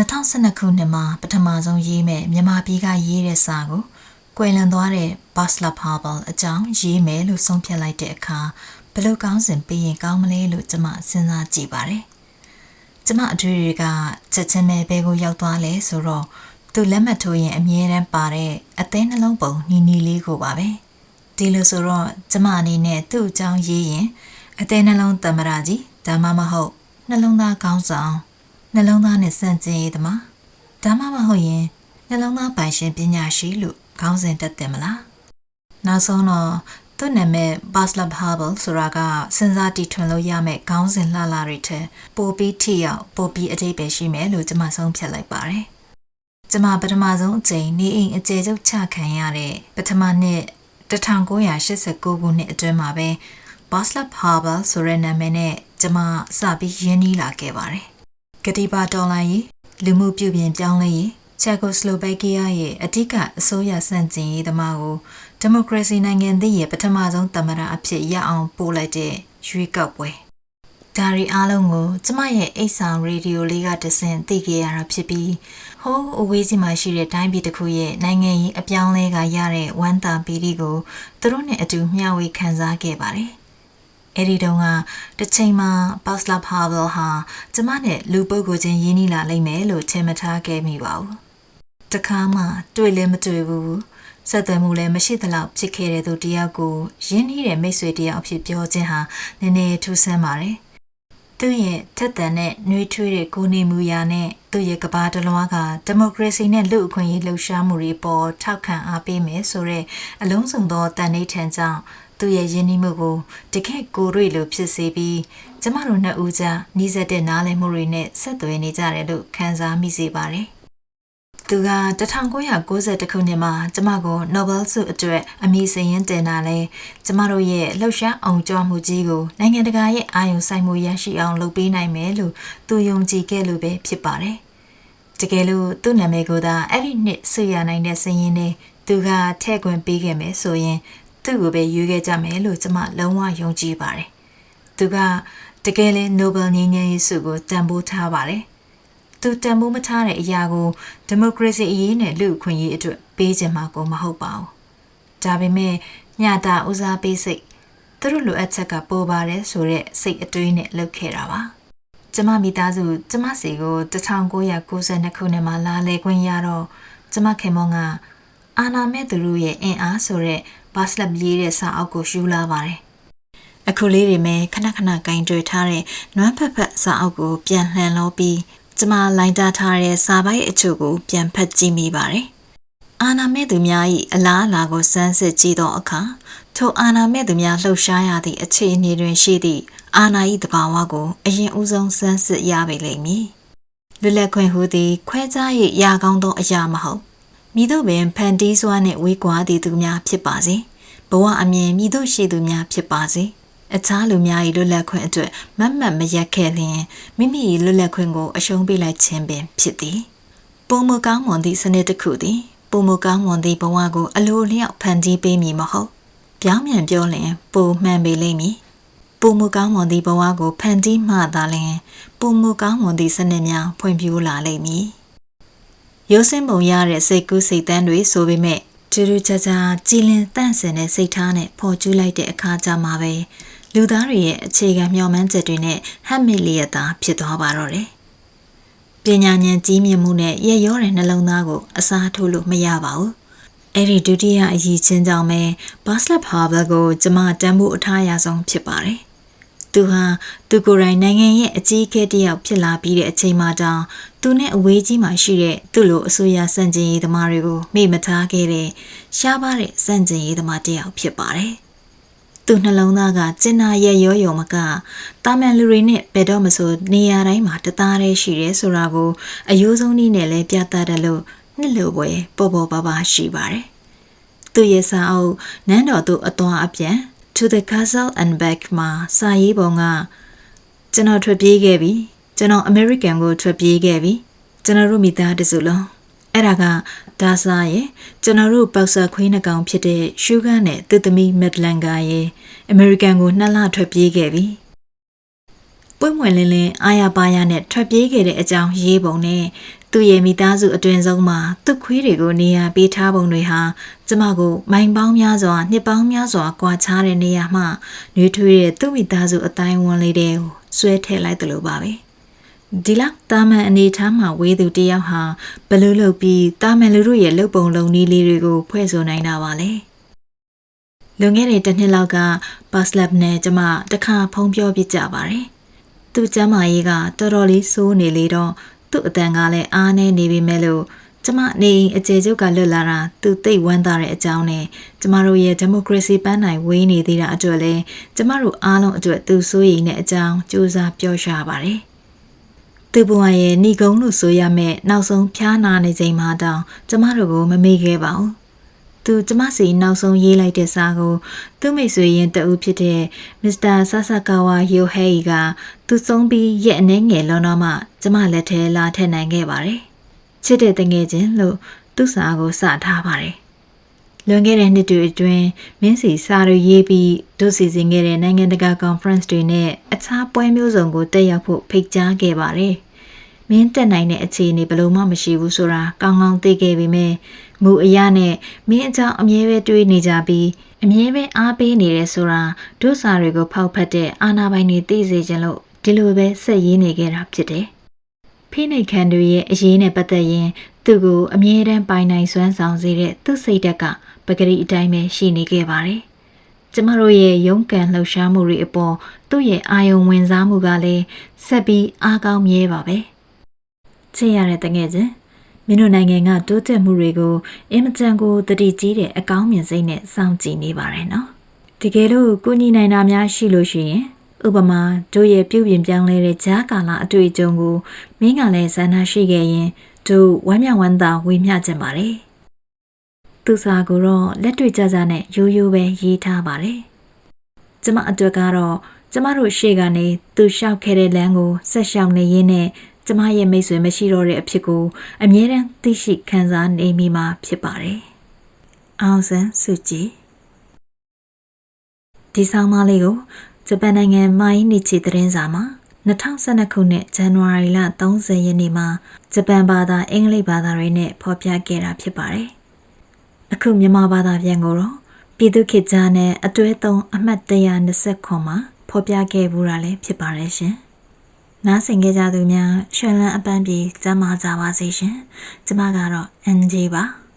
2012ခုနှစ်မှာပထမဆုံးရေးမဲ့မြန်မာပြည်ကရေးတဲ့စာကိုကွယ်လွန်သွားတဲ့ Baslap Havel အကြောင်းရေးမယ်လို့ဆုံးဖြတ်လိုက်တဲ့အခါဘယ်လိုကောင်းစဉ်ပေးရင်ကောင်းမလဲလို့ကျွန်မစဉ်းစားကြည့်ပါတယ်။ကျွန်မအတွေ့တွေကချက်ချင်းပဲဘဲကိုရောက်သွားလဲဆိုတော့သူလက်မှတ်ထိုးရင်အမြဲတမ်းပါတဲ့အသေးနှလုံးပုံနီနီလေးကိုပါပဲ။ဒီလိုဆိုတော့ကျွန်မအနေနဲ့သူ့အကြောင်းရေးရင်အသေးနှလုံးသမရာကြီးဒါမှမဟုတ်နှလုံးသားကောင်းဆောင် နှလုံးသားနဲ့စန့်ကျင်ရည်သမားဒါမှမဟုတ်ရင်နှလုံးသားပိုင်ရှင်ပညာရှိလို့ခေါင်းစဉ်တက်တယ်မလားနောက်ဆုံးတော့သူ့နာမည် Baslap Havel ဆိုတာကစဉ်းစားတီထွင်လို့ရမယ့်ခေါင်းစဉ်လှလာတွေထက်ပိုပြီးထိရောက်ပိုပြီးအသေးပဲရှိမယ်လို့ကျွန်မဆုံးဖြတ်လိုက်ပါတယ်ကျွန်မပထမဆုံးအကြိမ်နေအိမ်အကျယ်ချုပ်ချခံရတဲ့ပထမနှစ်1989ခုနှစ်အတွင်းမှာပဲ Baslap Havel ဆိုတဲ့နာမည်နဲ့ကျွန်မစပြီးရင်းနှီးလာခဲ့ပါတယ်။ ကတိပါတော်လိုင်းရေးလူမှုပြုပြင်ပြောင်းလဲရေးချက်ကိုစလိုဗက်ကီးယားရဲ့အဓိကအစိုးရဆန့်ကျင်ရေးသမားကိုဒီမိုကရေစီနိုင်ငံသစ်ရဲ့ပထမဆုံးသမ္မတအဖြစ်ရအောင်ပို့လိုက်တဲ့ရွေးကောက်ပွဲဒါရီအားလုံးကိုကျမရဲ့အိတ်ဆောင်ရေဒီယိုလေးကတဆင့်သိခဲ့ရတာဖြစ်ပြီးဟိုးအဝေးကြီးမှာရှိတဲ့တိုင်းပြည်တစ်ခုရဲ့နိုင်ငံရေးအပြောင်းလဲကရတဲ့ဝမ်းသာပီတိကိုသူတို့နဲ့အတူမျှဝေခံစားခဲ့ပါတယ် အဲ့ဒီတုန်းကတစ်ချိန်မှာ Baslap Havel ဟာကျမနဲ့လူပုဂ္ဂိုလ်ချင်းရင်းနှီးလာလိမ့်မယ်လို့ထင်မထားခဲ့မိပါဘူး။တခါမှတွေ့လည်းမတွေ့ဘူး။ဆက်သွယ်မှုလည်းမရှိသလောက်ဖြစ်ခဲ့တဲ့သူတယောက်ကိုရင်းနှီးတဲ့မိတ်ဆွေတယောက်အဖြစ်ပြောခြင်းဟာနည်းနည်းထူးဆန်းပါတယ်။သူ့ရဲ့ထက်သန်တဲ့နှွေးထွေးတဲ့ကိုနေမှုရာနဲ့သူ့ရဲ့ကဘာတလွားကဒီမိုကရေစီနဲ့လူ့အခွင့်အရေးလှုပ်ရှားမှုတွေပေါ်ထောက်ခံအားပေးမယ်ဆိုတဲ့အလုံးစုံသောတန်ဋိဌာန်ကြောင့် သူ့ရဲ့ယဉ်နှီးမှုကိုတကယ့်ကိုတွေ့လို့ဖြစ်စေပြီးကျမတို့နှစ်ဦးကြားနှီးစက်တဲ့နားလည်မှုတွေနဲ့ဆက်သွယ်နေကြတယ်လို့ခံစားမိစေပါတယ်။သူက1990ခုနှစ်မှာကျမကို Nobel ဆုအတွက်အမည်စရင်တင်တာလဲကျမတို့ရဲ့လှုပ်ရှားအောင်ကြွမှုကြီးကိုနိုင်ငံတကာရဲ့အာရုံစိုက်မှုရရှိအောင်လုပ်ပေးနိုင်မယ်လို့သူယုံကြည်ခဲ့လို့ပဲဖြစ်ပါတယ်။တကယ်လို့သူ့နာမည်ကိုသာအဲ့ဒီနှစ်ဆွေရနိုင်တဲ့စရင်နဲ့သူကထည့်ခွင့်ပေးခဲ့မယ်ဆိုရင် သူ့ကိုပဲရွေးခဲ့ကြမယ်လို့ကျွန်မလုံးဝယုံကြည်ပါတယ်။သူကတကယ်လဲ Nobel ငြိမ်းချမ်းရေးဆုကိုတန်ဖိုးထားပါတယ်။သူတန်ဖိုးမထားတဲ့အရာကိုဒီမိုကရေစီအရေးနဲ့လူ့အခွင့်အရေးအတွက်ပေးခြင်းမှာကိုမဟုတ်ပါဘူး။ဒါပေမဲ့ညတာဦးစားပေးစိတ်သူတို့လိုအပ်ချက်ကပိုပါတယ်ဆိုတဲ့စိတ်အတွေးနဲ့လုပ်ခဲ့တာပါ။ကျမမိသားစုကျမစီကို1992ခုနှစ်မှာလာလေခွင့်ရတော့ကျမခင်မွန်ကအာနာမဲ့သူတို့ရဲ့အင်အားဆိုတဲ့ ဘာစလက်ရေးတဲ့စာအုပ်ကိုယူလာပါတယ်။အခုလေးတွေမဲ့ခဏခဏကင်တွေ့ထားတဲ့နွမ်းဖက်ဖက်စာအုပ်ကိုပြန်လှန်လို့ပြီးကျမလိုင်းတာထားတဲ့စာပိုက်အချို့ကိုပြန်ဖတ်ကြည့်မိပါတယ်။အာနာမဲ့သူများ၏အလားအလာကိုစမ်းစစ်ကြည့်သောအခါထိုအာနာမဲ့သူများလှုပ်ရှားရသည့်အခြေအနေတွင်ရှိသည့်အာနာ၏တဘာဝကိုအရင်ဦးဆုံးစမ်းစစ်ရပေလိမ့်မည်။လွတ်လပ်ခွင့်ဟူသည် ခွဲခြား၍ရာကောင်းသောအရာမဟုတ် မိတို့ပင်ဖန်တီးစွာနှင့်ဝေးကွာသည်သူများဖြစ်ပါစေဘဝအမြင်မိတို့ရှိသူများဖြစ်ပါစေအခြားလူများ၏လွတ်လပ်ခွင့်အတွက်မတ်မတ်မရက်ခဲ့လျင်မိမိ၏လွတ်လပ်ခွင့်ကိုအရှုံးပေးလိုက်ခြင်းပင်ဖြစ်သည်ပုံမကောင်းမွန်သည့်စနစ်တစ်ခုသည်ပုံမကောင်းမွန်သည့်ဘဝကိုအလိုလျောက်ဖန်တီးပေးမည်မဟုတ်ပြောင်းပြန်ပြောလျင်ပုံမှန်ပေလိမ့်မည်ပုံမကောင်းမွန်သည့်ဘဝကိုဖန်တီးမှသာလျှင်ပုံမကောင်းမွန်သည့်စနစ်များဖွံ့ဖြိုးလာလိမ့်မည် ရိုးစင်းပုံရတဲ့စိတ်ကူးစိတ်တန်းတွေဆိုပေမဲ့ကျူးကျူးချာချာကြည်လင်တန့်စင်တဲ့စိတ်ထားနဲ့ဖော်ကျူးလိုက်တဲ့အခါကြမှာပဲလူသားတွေရဲ့အခြေခံမျှော်မှန်းချက်တွေနဲ့ဟပ်မိလျက်သားဖြစ်သွားပါတော့တယ်။ပညာဉာဏ်ကြီးမြင့်မှုနဲ့ရရောတဲ့နှလုံးသားကိုအစားထိုးလို့မရပါဘူး။အဲ့ဒီဒုတိယအရေးချင်းကြောင့်ပဲ Baslap Havel ကိုကျမတန်ဖို့အထားရဆုံးဖြစ်ပါတယ်။ သူဟာသူကိုယ်တိုင်နိုင်ငံရဲ့အကြီးအကဲတစ်ယောက်ဖြစ်လာပြီးတဲ့အချိန်မှတောင်သူနဲ့အဝေးကြီးမှာရှိတဲ့သူ့လိုအစိုးရစန့်ကျင်ရေးသမားတွေကိုမေ့မထားခဲ့တဲ့ရှားပါတဲ့စန့်ကျင်ရေးသမားတစ်ယောက်ဖြစ်ပါတယ်။သူနှလုံးသားကကျင်နာရဲ့ရောရောမကတာမန်လူတွေနဲ့ဘယ်တော့မဆိုနေရာတိုင်းမှာတသားတည်းရှိတယ်ဆိုတာကိုအယိုးဆုံးနည်းနဲ့လည်းပြသတယ်လို့နှစ်လိုပွဲပေါ်ပေါ်ပါပါရှိပါတယ်။သူရဲ့စာအုပ်နန်းတော်သူအသွင်အပြန် to the castle and back မှာစာရေးပုံကကျွန်တော်ထွက်ပြေးခဲ့ပြီကျွန်တော်အမေရိကန်ကိုထွက်ပြေးခဲ့ပြီကျွန်တော်တို့မိသားတစုလုံးအဲ့ဒါကဒါစာရဲ့ကျွန်တော်တို့ပေါက်ဆာခွေးနှကောင်ဖြစ်တဲ့ရှူဂန်နဲ့သူသမီးမက်ဒလန်ကရဲ့အမေရိကန်ကိုနှစ်လထွက်ပြေးခဲ့ပြီ ပွင့်ပွင့်လင်းလင်းအာရပါရနဲ့ထွက်ပြေးခဲ့တဲ့အကြောင်းရေးပုံနဲ့သူ့ရဲ့မိသားစုအတွင်ဆုံးမှာသူ့ခွေးတွေကိုနေရာပေးထားပုံတွေဟာကျမကိုမိုင်ပေါင်းများစွာနှစ်ပေါင်းများစွာကွာခြားတဲ့နေရာမှနှွေးထွေးတဲ့သူ့မိသားစုအတိုင်းဝန်လေးတွေကိုဆွဲထည့်လိုက်သလိုပါပဲဒီလောက်တာမန်အနေထားမှာဝေးသူတယောက်ဟာဘလို့လုပ်ပြီးတာမန်လူတို့ရဲ့လုပ်ပုံလုပ်နည်းလေးတွေကိုဖွဲ့ဆိုနိုင်တာပါလေလွန်ခဲ့တဲ့တစ်နှစ်လောက်ကဘတ်စလပ်နဲ့ကျမတခါဖုံးပြောပြကြပါတယ် သူ့ကျမ်းမာရေးကတော်တော်လေးစိုးနေလေတော့သူ့အတန်ကလည်းအားနေနေပြီမဲ့လို့ကျမနေအိမ်အကျေကျုပ်ကလွတ်လာတာသူသိဝမ်းသာတဲ့အကြောင်းနဲ့ကျမတို့ရဲ့ဒီမိုကရေစီပန်းနိုင်ဝေးနေသေးတာအတွက်လည်းကျမတို့အားလုံးအတွက်သူစိုးရိမ်တဲ့အကြောင်းစူးစမ်းပြောရှာပါတယ်။သူ့ဘဝရဲ့ဏီကုံလို့ဆိုရမယ့်နောက်ဆုံးဖျားနာနေချိန်မှာတောင်ကျမတို့ကိုမမေ့ခဲ့ပါဘူး။ သူကျမစီနောက်ဆုံးရေးလိုက်တဲ့စာကို သူ့မိတ်ဆွေရင်တဦးဖြစ်တဲ့မစ္စတာဆာဆာကာဝါယိုဟဲီကသူဆုံးပြီးရက်အနှဲငယ်လွန်တော့မှကျမလက်ထဲလာထည့်နိုင်ခဲ့ပါတယ်။ချစ်တဲ့တငယ်ချင်းလို့သူ့စာကိုစထားပါတယ်။လွန်ခဲ့တဲ့နှစ်တွေအတွင်းမင်းစီစာတွေရေးပြီးဒုစီစဉ်ခဲ့တဲ့နိုင်ငံတကာ conference တွေနဲ့အခြားပွဲမျိုးစုံကိုတက်ရောက်ဖို့ဖိတ်ကြားခဲ့ပါတယ်။မင်းတက်နိုင်တဲ့အခြေအနေဘယ်လို့မှမရှိဘူးဆိုတာကောင်းကောင်းသိခဲ့ပေမဲ့ မူအရနဲ့မင်းအကြောင်းအမြဲပဲတွေးနေကြပြီးအမြဲပဲအားပေးနေတယ်ဆိုတာဒုစာတွေကိုဖောက်ဖက်တဲ့အာနာပိုင်တွေသိစေခြင်းလို့ဒီလိုပဲဆက်ရေးနေခဲ့တာဖြစ်တယ်။ဖိနှိတ်ခံတွေရဲ့အရေးနဲ့ပတ်သက်ရင်သူ့ကိုအမြဲတမ်းပိုင်နိုင်စွမ်းဆောင်စေတဲ့သူ့စိတ်ဓာတ်ကပဂရိအတိုင်းပဲရှိနေခဲ့ပါတယ်။ကျမတို့ရဲ့ရုန်းကန်လှုပ်ရှားမှုတွေအပေါ်သူ့ရဲ့အာယုံဝင်စားမှုကလည်းဆက်ပြီးအားကောင်းမြဲပါပဲ။ချစ်ရတဲ့တငယ်ချင်း မင်းတို့နိုင်ငံကတိုးတက်မှုတွေကိုအင်မတန်ကိုတတိကြီးတဲ့အကောင်းမြင်စိတ်နဲ့စောင့်ကြည့်နေပါတယ်နော်။တကယ်လို့ကိုညီနိုင်တာများရှိလို့ရှိရင်ဥပမာတို့ရဲ့ပြုပြင်ပြောင်းလဲတဲ့ဂျားကာလအတွေ့အကြုံကိုမင်းကလည်းဇာနာရှိခဲ့ရင်တို့ဝမ်းမြောက်ဝမ်းသာဝေမျှကြပါတယ်။သူစာကိုတော့လက်တွေ့ကြကြနဲ့ရိုးရိုးပဲရေးထားပါတယ်။ကျမအတွက်ကတော့ကျမတို့ရှေ့ကနေသူလျှောက်ခဲ့တဲ့လမ်းကိုဆက်လျှောက်နေရင်းနဲ့ ကျမရဲ့မိတ်ဆွေမရှိတော့တဲ့အဖြစ်ကိုအမြဲတမ်းသိရှိခံစားနေမိမှာဖြစ်ပါတယ်။အောင်ဆန်းစုကြည်ဒီဆောင်မလေးကိုဂျပန်နိုင်ငံမိုင်းနီချီသတင်းစာမှာ2012ခုနှစ်ဇန်နဝါရီလ30ရက်နေ့မှာဂျပန်ဘာသာအင်္ဂလိပ်ဘာသာတွေနဲ့ဖော်ပြခဲ့တာဖြစ်ပါတယ်။အခုမြန်မာဘာသာပြန်ကိုတော့ပြည်သူခေတ်ကြားနဲ့အတွဲသုံးအမှတ်120ခွန်မှာဖော်ပြခဲ့ဘူးတာလည်းဖြစ်ပါတယ်ရှင်။ နားဆင်ကြကြသူများ ရွှင်လန်းအပန်းပြေကျမ်းမာကြပါစေရှင်။ကျမကတော့ NG ပါ။